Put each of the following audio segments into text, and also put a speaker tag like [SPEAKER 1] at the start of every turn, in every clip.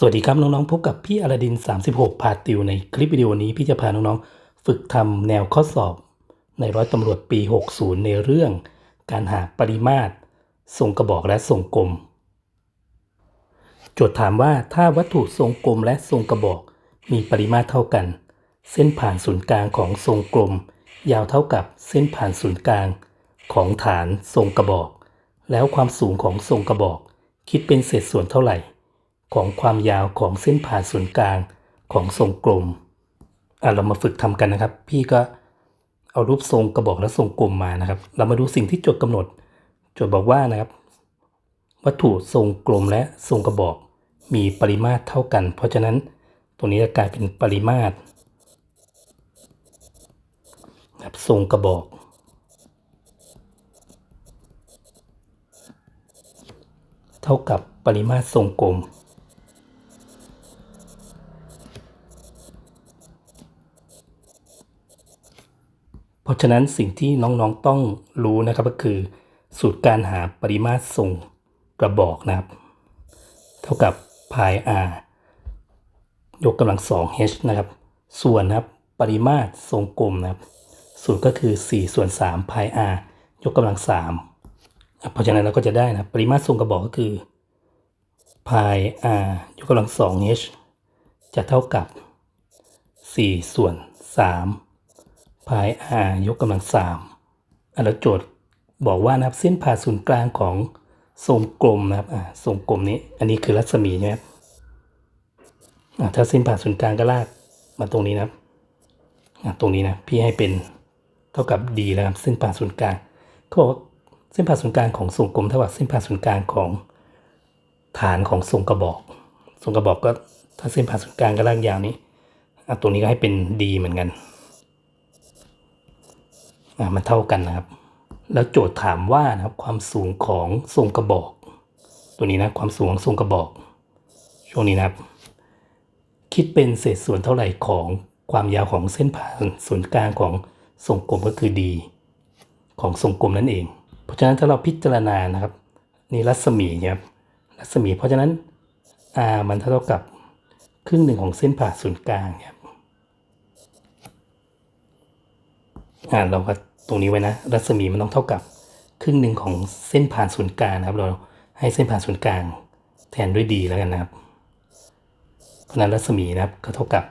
[SPEAKER 1] สวัสดีครับน้องๆ พบกับพี่อลาดิน 36 พาติวในคลิปวิดีโอนี้พี่จะพาน้องๆ ฝึกทำแนวข้อสอบ ในร้อยตำรวจปี 60 ในเรื่อง การหาปริมาตรทรงกระบอกและทรงกลม โจทย์ถามว่าถ้าวัตถุทรงกลมและทรงกระบอก มีปริมาตรเท่ากัน เส้นผ่านศูนย์กลางของทรงกลม ยาวเท่ากับเส้นผ่านศูนย์กลาง ของฐานทรงกระบอก แล้วความสูงของทรงกระบอก คิดเป็นเศษส่วนเท่าไหร่ ของความยาวของเส้นผ่านศูนย์กลางของทรงกลมอะเรามาฝึกทำกันนะครับ พี่ก็เอารูปทรงกระบอกและทรงกลมมานะครับ เรามาดูสิ่งที่โจทย์กำหนดโจทย์บอกว่านะครับ วัตถุทรงกลมและทรงกระบอกมีปริมาตรเท่ากัน เพราะฉะนั้นตรงนี้จะกลายเป็นปริมาตรแบบทรงกระบอก เท่ากับปริมาตรทรงกลม เพราะฉะนั้นสิ่งที่น้องๆต้องรู้นะครับก็คือ สูตรการหาปริมาตรทรงกระบอกนะครับ เท่ากับ pi r ยกกำลังสอง h นะครับ ส่วนนะครับปริมาตรทรงกลมนะครับ สูตรก็คือ 4 ส่วน3 pi r ยกกำลัง3เพราะฉะนั้นเราก็จะได้นะปริมาตรทรงกระบอกก็คือ pi r ยกกำลังสอง h จะเท่ากับ 4 ส่วน3 pi r ยกกำลัง3อะแล้วโจทย์บอกว่านะครับเส้นผ่าศูนย์กลางของทรงกลมนะครับอ่าทรงกลมนี้ อันนี้คือรัศมีใช่ไหมครับอ่าถ้าเส้นผ่าศูนย์กลางก็ลากมาตรงนี้นะครับอ่าตรงนี้นะพี่ให้เป็นเท่ากับ d แล้วครับเส้นผ่าศูนย์กลางเขาบอกว่าเส้นผ่าศูนย์กลางของทรงกลมเท่ากับเส้นผ่าศูนย์กลางของฐานของทรงกระบอกทรงกระบอกก็ถ้าเส้นผ่าศูนย์กลางก็ลากยาวนี้อะตรงนี้ก็ให้เป็น d เหมือนกัน มันเท่ากันนะครับ แล้วโจทย์ถามว่านะครับความสูงของทรงกระบอก ตัวนี้นะความสูงของทรงกระบอก ช่วงนี้นะครับ คิดเป็นเศษส่วนเท่าไหร่ของความยาวของเส้นผ่านศูนย์กลางของทรงกลมก็คือ d ของทรงกลมนั่นเอง เพราะฉะนั้นถ้าเราพิจารณานะครับ นี่รัศมีครับรัศมีเพราะฉะนั้น r มันเท่ากับครึ่งหนึ่งของเส้นผ่าศูนย์กลางครับอ่าเราก็ ตรงนี้ไว้นะ รัศมีมันต้องเท่ากับครึ่งหนึ่งของเส้นผ่านศูนย์กลางนะครับ เราให้เส้นผ่านศูนย์กลางแทนด้วย d แล้วกันนะครับ เพราะนั้นรัศมีนะครับก็เท่ากับ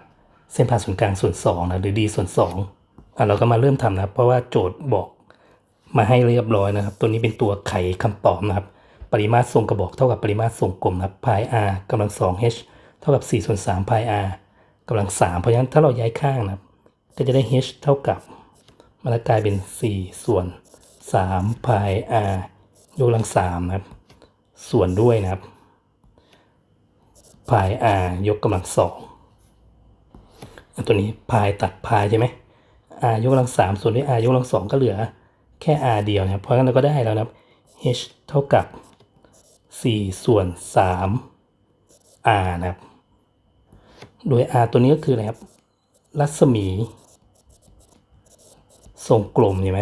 [SPEAKER 1] เส้นผ่านศูนย์กลางส่วน2นะหรือ d ส่วน2อะเราก็มาเริ่มทำนะครับเพราะว่าโจทย์บอกมาให้เรียบร้อยนะครับ ตัวนี้เป็นตัวไขคำตอบนะครับ ปริมาตรทรงกระบอกเท่ากับปริมาตรทรงกลมนะครับ pi r กำลัง 2 h เท่ากับ4ส่วน3 pi r กำลัง 3 เพราะฉะนั้นถ้าเราย้ายข้างนะครับ ก็จะได้ h เท่ากับ มันจะกลายเป็น 4 ส่วน 3 pi r ยกกำลัง3นะครับ ส่วนด้วยนะครับ pi r ยกกำลัง2อันตัวนี้ pi ตัด pi ใช่ไหม r ยกกำลัง3ส่วนด้วย r ยกกำลัง2ก็เหลือแค่ r เดียวนะครับ เพราะฉะนั้นเราก็ได้แล้วนะครับ h เท่ากับ 4 ส่วน 3 r นะครับ โดย r ตัวนี้ก็คืออะไรครับ รัศมี ทรงกลมใช่ไหม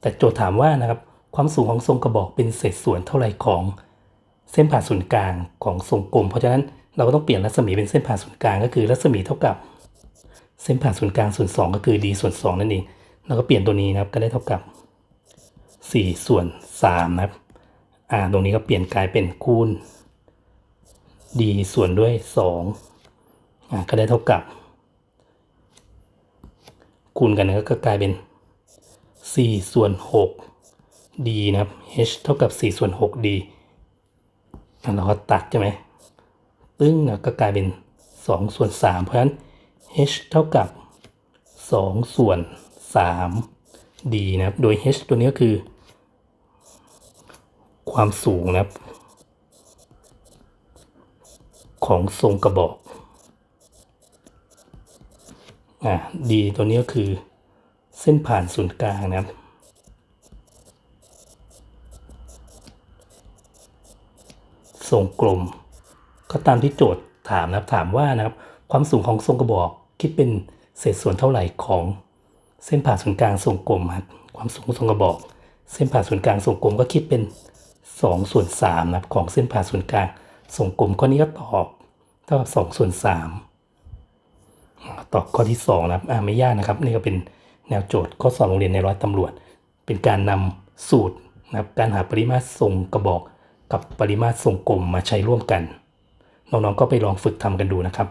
[SPEAKER 1] แต่โจทย์ถามว่านะครับความสูงของทรงกระบอกเป็นเศษส่วนเท่าไหร่ของเส้นผ่าศูนย์กลางของทรงกลม เพราะฉะนั้นเราก็ต้องเปลี่ยนรัศมีเป็นเส้นผ่าศูนย์กลางก็คือรัศมีเท่ากับเส้นผ่าศูนย์กลางส่วน2ก็คือ d ส่วน2นั่นเองแล้วก็เปลี่ยนตัวนี้นะครับก็ได้เท่ากับ 4 ส่วน3นะครับอ่าตรงนี้ก็เปลี่ยนกลายเป็นคูณ d ส่วนด้วย2อ่าก็ได้เท่ากับ คูณกันก็กลายเป็น 4 ส่วน 6 d นะครับ h เท่ากับ 4 ส่วน 6 d เราก็ตัดใช่ไหมตึ้งนะก็กลายเป็น 2 ส่วน 3 เพราะฉะนั้น h เท่ากับ 2 ส่วน 3 d นะครับ โดย h ตัวนี้ก็คือ ความสูงนะครับ ของทรงกระบอกอ่า d ตัวนี้ก็คือ เส้นผ่านศูนย์กลางนะครับ ทรงกลม ก็ตามที่โจทย์ถามนะครับถามว่านะครับ ความสูงของทรงกระบอกคิดเป็นเศษส่วนเท่าไหร่ของเส้นผ่านศูนย์กลางทรงกลมครับความสูงของทรงกระบอก เส้นผ่านศูนย์กลางทรงกลมก็คิดเป็น2ส่วน3นะครับของเส้นผ่าศูนย์กลางทรงกลมข้อนี้ก็ตอบเท่ากับสองส่วนสามตอบข้อที่สองนะครับอ่าไม่ยากนะครับ นี่ก็เป็น แนวโจทย์ข้อสอบโรงเรียนในร้อยตำรวจ เป็นการนำสูตรนะครับการหาปริมาตรทรงกระบอกกับปริมาตรทรงกลมมาใช้ร่วมกัน น้องๆก็ไปลองฝึกทำกันดูนะครับ